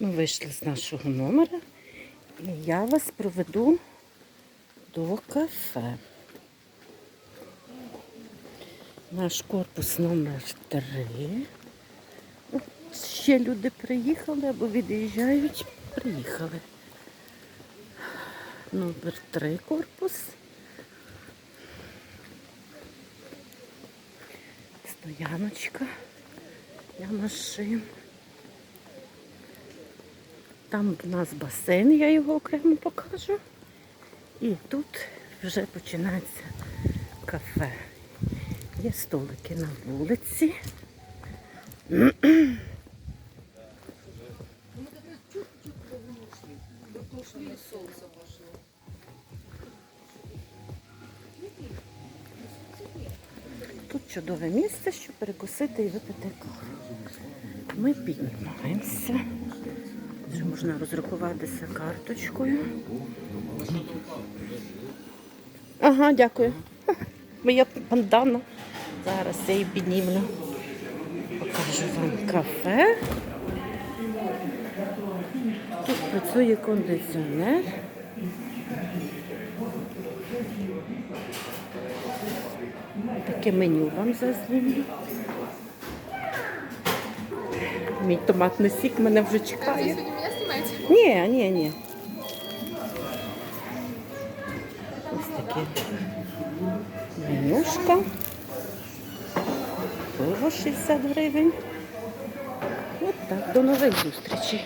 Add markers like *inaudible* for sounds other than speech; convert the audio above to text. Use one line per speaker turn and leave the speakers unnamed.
Ми вийшли з нашого номера і я вас проведу до кафе. Наш корпус номер 3. Ще люди приїхали або від'їжджають. Приїхали. Номер 3 корпус. Стояночка для машин. Там в нас басейн, я його окремо покажу. І тут вже починається кафе. Є столики на вулиці. Тут чудове місце, щоб перекусити і випити каву. Ми піднімаємося. Можна розрахуватися карточкою. Ага, дякую. *laughs* Моя пандана. Зараз я її піднімлю. Покажу вам кафе. Тут працює кондиціонер. Таке меню вам зазнімлю. Мій томатний сік мене вже чекає.
Снимаете?
Ні, ні, ні. Ось таке менюшка. Пиво 60 гривень. От так, до нових зустрічей.